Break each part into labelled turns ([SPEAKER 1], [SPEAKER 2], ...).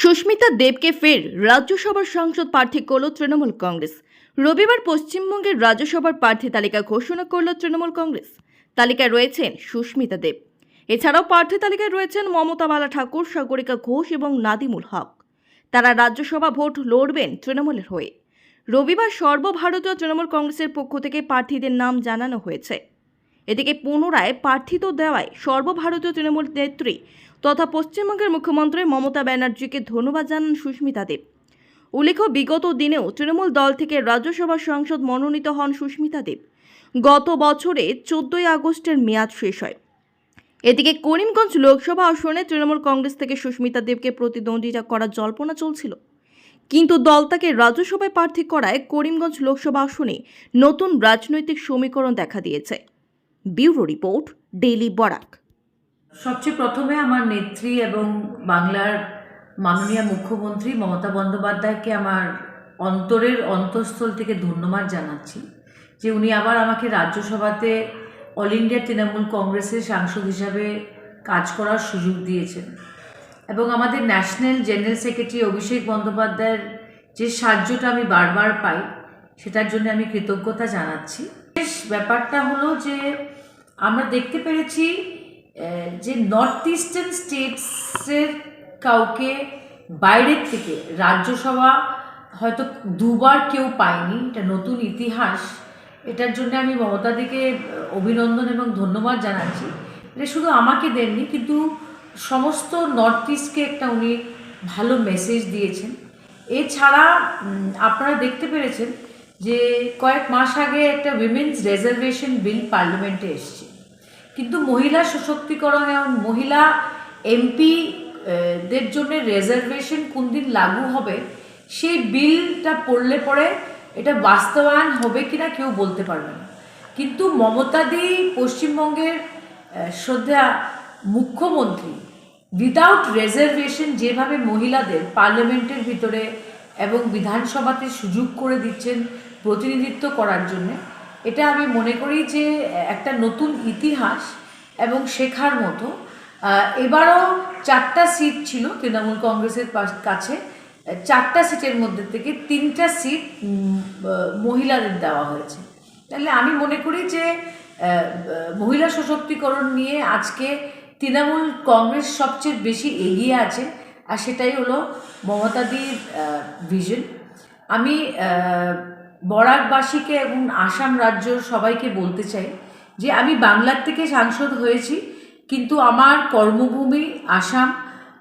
[SPEAKER 1] সুস্মিতা দেবকে ফের রাজ্যসভার সাংসদ প্রার্থী করল তৃণমূল কংগ্রেস। রবিবার পশ্চিমবঙ্গের রাজ্যসভার প্রার্থী তালিকা ঘোষণা করল তৃণমূল কংগ্রেস। তালিকায় রয়েছেন সুস্মিতা দেব। এছাড়াও প্রার্থী তালিকায় রয়েছেন মমতা বালা ঠাকুর, সাগরিকা ঘোষ এবং নাদিমুল হক। তারা রাজ্যসভা ভোট লড়বেন তৃণমূলের হয়ে। রবিবার সর্বভারতীয় তৃণমূল কংগ্রেসের পক্ষ থেকে প্রার্থীদের নাম জানানো হয়েছে। এদিকে পুনরায় প্রার্থিত দেওয়ায় সর্বভারতীয় তৃণমূল নেত্রী তথা পশ্চিমবঙ্গের মুখ্যমন্ত্রী মমতা ব্যানার্জিকে ধন্যবাদ জানান সুস্মিতা দেব। উল্লেখ্য, বিগত দিনেও তৃণমূল দল থেকে রাজ্যসভা সাংসদ মনোনীত হন সুস্মিতা দেব। গত বছরে চোদ্দই আগস্টের মেয়াদ শেষ হয়। এদিকে করিমগঞ্জ লোকসভা আসনে তৃণমূল কংগ্রেস থেকে সুস্মিতা দেবকে প্রতিদ্বন্দ্বিতা করার জল্পনা চলছিল। কিন্তু দল তাকে রাজ্যসভায় প্রার্থী করায় করিমগঞ্জ লোকসভা আসনে নতুন রাজনৈতিক সমীকরণ দেখা দিয়েছে। Bureau report, Daily Barak.
[SPEAKER 2] সবচেয়ে প্রথমে আমার নেত্রী এবং বাংলার মাননীয় মুখ্যমন্ত্রী মমতা বন্দ্যোপাধ্যায়কে আমার অন্তরের অন্তঃস্থল থেকে ধন্যবাদ জানাচ্ছি যে উনি আবার আমাকে রাজ্যসভাতে অল ইন্ডিয়া তৃণমূল কংগ্রেসের সাংসদ হিসাবে কাজ করার সুযোগ দিয়েছেন এবং আমাদের ন্যাশনাল জেনারেল সেক্রেটারি অভিষেক বন্দ্যোপাধ্যায়ের যে সাহায্যটা আমি বারবার পাই, সেটার জন্য আমি কৃতজ্ঞতা জানাচ্ছি। ব্যাপারটা হলো যে আমরা দেখতে পেরেছি যে নর্থ ইস্টার্ন স্টেটসের কাউকে বাইরের থেকে রাজ্যসভা হয়তো দুবার কেউ পায়নি, এটা নতুন ইতিহাস। এটার জন্য আমি মমতাদিকে অভিনন্দন এবং ধন্যবাদ জানাচ্ছি। এটা শুধু আমাকে দেননি, কিন্তু সমস্ত নর্থ ইস্টকে একটা উনি ভালো মেসেজ দিয়েছেন। এছাড়া আপনারা দেখতে পেরেছেন যে কয়েক মাস আগে একটা উইমেন্স রিজার্ভেশন বিল পার্লামেন্টে এসছে। কিন্তু মহিলা সশক্তিকরণ এবং মহিলা এমপি দের জন্য রেজার্ভেশন কোন দিন লাগু হবে, সেই বিলটা পড়লে পরে এটা বাস্তবায়ন হবে কিনা কেউ বলতে পারবে না। কিন্তু মমতাদি পশ্চিমবঙ্গের শ্রদ্ধা মুখ্যমন্ত্রী উইদাউট রেজার্ভেশন যেভাবে মহিলাদের পার্লামেন্টের ভিতরে এবং বিধানসভাতে সুযোগ করে দিচ্ছেন প্রতিনিধিত্ব করার জন্য। এটা আমি মনে করি যে, একটা নতুন ইতিহাস এবং শেখার মতো। এবারও চারটা সিট ছিল তৃণমূল কংগ্রেসের কাছে। চারটা সিটের মধ্যে থেকে তিনটা সিট মহিলাদের দেওয়া হয়েছে। তাহলে আমি মনে করি যে মহিলা সশক্তিকরণ নিয়ে আজকে তৃণমূল কংগ্রেস সবচেয়ে বেশি এগিয়ে আছে, আর সেটাই হলো মমতাদির ভিশন আমি বরাকবাসীকে এবং আসাম রাজ্য সবাইকে বলতে চাই যে আমি বাংলার থেকে সাংসদ হয়েছি, কিন্তু আমার কর্মভূমি আসাম,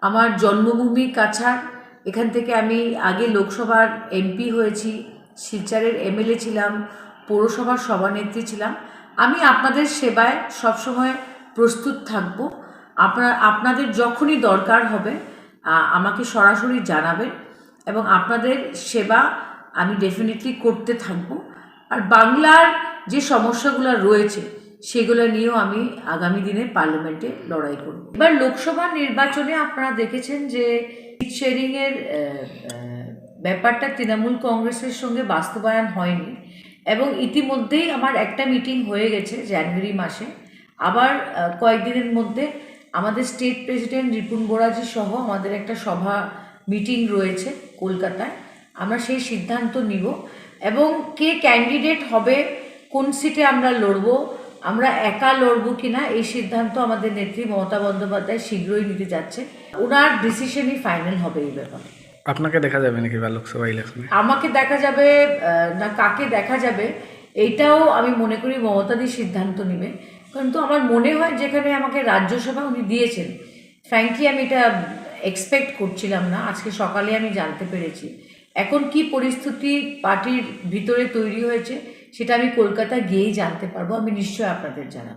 [SPEAKER 2] আমার জন্মভূমি কাছাড়। এখান থেকে আমি আগে লোকসভার এমপি হয়েছি, শিলচরের এমএলএ ছিলাম, পৌরসভার সভানেত্রী ছিলাম। আমি আপনাদের সেবায় সবসময় প্রস্তুত থাকব। আপনার, আপনাদের যখনই দরকার হবে আমাকে সরাসরি জানাবেন এবং আপনাদের সেবা আমি ডেফিনেটলি করতে থাকব। আর বাংলার যে সমস্যাগুলো রয়েছে, সেগুলো নিয়েও আমি আগামী দিনে পার্লামেন্টে লড়াই করব। এবার লোকসভা নির্বাচনে আপনারা দেখেছেন যে শেয়ারিংয়ের ব্যাপারটা তৃণমূল কংগ্রেসের সঙ্গে বাস্তবায়ন হয়নি এবং ইতিমধ্যেই আমার একটা মিটিং হয়ে গেছে জানুয়ারি মাসে। আবার কয়েকদিনের মধ্যে আমাদের স্টেট প্রেসিডেন্ট রিপুন বোরাজি সহ আমাদের একটা সভা মিটিং রয়েছে কলকাতায়। আমরা সেই সিদ্ধান্ত নিব এবং কে ক্যান্ডিডেট হবে কোন সিটে আমরা লড়বো আমরা একা লড়বো কিনা এই সিদ্ধান্ত আমাদের নেত্রী মমতা বন্দ্যোপাধ্যায় শীঘ্রই নিতে যাচ্ছে। ওনার ডিসিশনই ফাইনাল হবে এই ব্যাপারে।
[SPEAKER 3] আপনাকে দেখা যাবে নাকি বা লোকসভা ইলেকশনে
[SPEAKER 2] আমাকে দেখা যাবে না কাকে দেখা যাবে এইটাও আমি মনে করি মমতাদি সিদ্ধান্ত নেবে। কিন্তু আমার মনে হয় যেখানে আমাকে রাজ্যসভা উনি দিয়েছেন ফ্র্যাঙ্কলি আমি এটা এক্সপেক্ট করছিলাম না। আজকে সকালে আমি জানতে পেরেছি। এখন কি পরিস্থিতি পার্টির ভিতরে তৈরি হয়েছে, সেটা আমি কলকাতা গিয়েই জানতে পারব। আমি নিশ্চয়ই আপনাদের জানাব।